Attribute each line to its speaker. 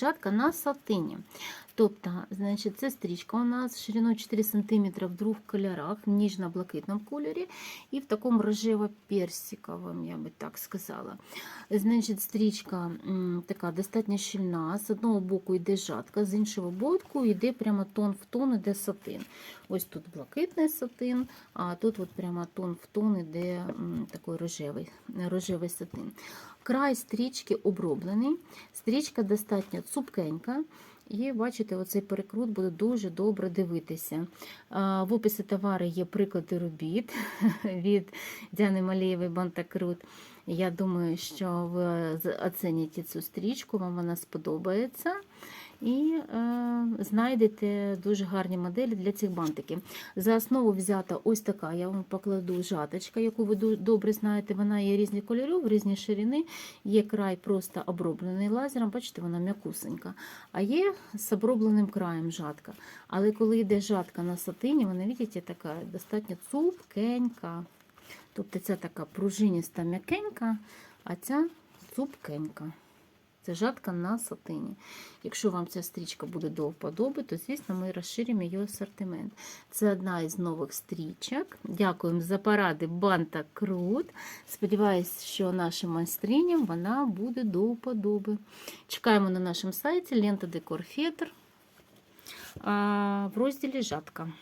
Speaker 1: жатка на сатині. Тобто, значить, це стрічка у нас шириною 4 см в двох кольорах, в ніжно-блакитному кольорі і в такому рожево-персиковому, я би так сказала. Значить, стрічка така достатньо щільна. З одного боку йде жатка, з іншого боку йде прямо тон в тон, іде сатин. Ось тут блакитний сатин, а тут от прямо тон в тон іде такий рожевий, рожевий сатин. Край стрічки оброблений, стрічка достатньо цупкенька. І бачите, оцей перекрут буде дуже добре дивитися. В описі товару є приклади робіт від Діани Малієвої Бантакрут. Я думаю, що ви оцените цю стрічку, вам вона сподобається. І е, знайдете дуже гарні моделі для цих бантиків. За основу взята ось така, я вам покладу жаточка, яку ви добре знаєте. Вона є різних кольорів, різні ширини. Є край просто оброблений лазером, бачите, вона м'якусенька. А є з обробленим краєм жатка. Але коли йде жатка на сатині, вона, бачите, така достатньо цупкенька. Тобто ця така пружиніста м'якенька, а ця цупкенька. Це жатка на сатині. Якщо вам ця стрічка буде до вподоби, то, звісно, ми розширимо її асортимент. Це одна із нових стрічок. Дякуємо за поради Банта Крут. Сподіваюсь, що нашим майстриням вона буде до вподоби. Чекаємо на нашому сайті лента Декор Фетр в розділі жатка.